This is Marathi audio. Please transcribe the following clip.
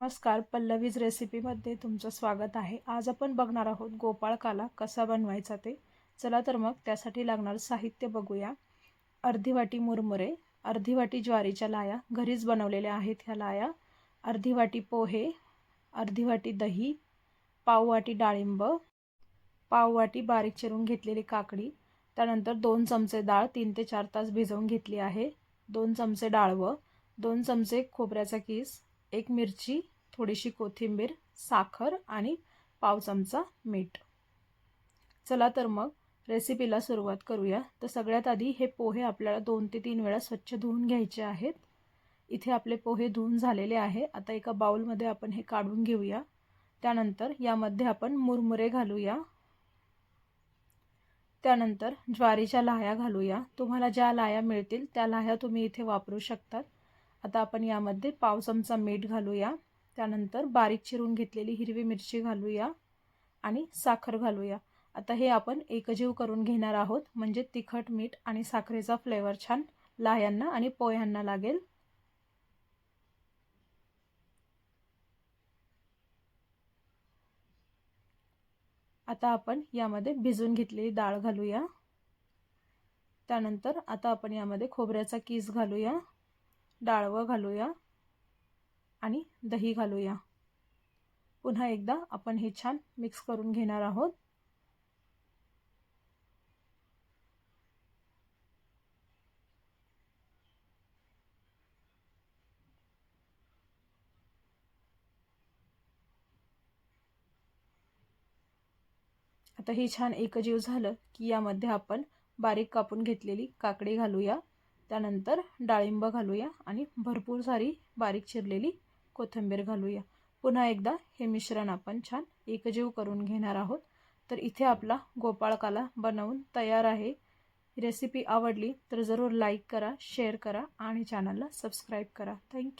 नमस्कार पल्लवीज रेसिपीमध्ये तुमचं स्वागत आहे. आज आपण बघणार आहोत गोपाळकाला कसा बनवायचा ते. चला तर मग त्यासाठी लागणारं साहित्य बघूया. अर्धी वाटी मुरमुरे अर्धी वाटी ज्वारीच्या लाया घरीच बनवलेल्या आहेत ह्या लाया. अर्धी वाटी पोहे अर्धी वाटी दही पाव वाटी डाळिंब पाव वाटी बारीक चिरून घेतलेली काकडी त्यानंतर दोन चमचे डाळ तीन ते चार तास भिजवून घेतली आहे. दोन चमचे डाळवं दोन चमचे खोबऱ्याचा किस एक मिरची थोडीशी कोथिंबीर साखर आणि पाव चमचा मीठ. चला तर मग रेसिपीला सुरुवात करूया. तर सगळ्यात आधी हे पोहे आपल्याला दोन ते तीन वेळा स्वच्छ धुवून घ्यायचे आहेत. इथे आपले पोहे धुवून झालेले आहे. आता एका बाउलमध्ये आपण हे काढून घेऊया. त्यानंतर यामध्ये आपण मुरमुरे घालूया. त्यानंतर ज्वारीच्या लाह्या घालूया. तुम्हाला ज्या लाह्या मिळतील त्या लाह्या तुम्ही इथे वापरू शकतात. आता आपण यामध्ये पाव चमचा मीठ घालूया. त्यानंतर बारीक चिरून घेतलेली हिरवी मिरची घालूया आणि साखर घालूया. आता हे आपण एकजीव करून घेणार आहोत. म्हणजे तिखट मीठ आणि साखरेचा फ्लेवर छान लाह्यांना आणि पोह्यांना लागेल. आता आपण यामध्ये भिजून घेतलेली डाळ घालूया. त्यानंतर आता आपण यामध्ये खोबऱ्याचा कीस घालूया. डाळवं घालूया आणि दही घालूया. पुन्हा एकदा आपण हे छान मिक्स करून घेणार आहोत. आता हे छान एकजीव झालं की यामध्ये आपण बारीक कापून घेतलेली काकडी घालूया. त्यानंतर डाळिंब घालूया आणि भरपूर सारी बारीक चिरलेली कोथिंबीर घालूया. पुन्हा एकदा हे मिश्रण आपण छान एकजीव करून घेणार आहोत. तर इथे आपला गोपाळकाला बनवून तयार आहे. रेसिपी आवडली तर जरूर लाईक करा शेअर करा आणि चॅनलला सबस्क्राईब करा. थँक्यू.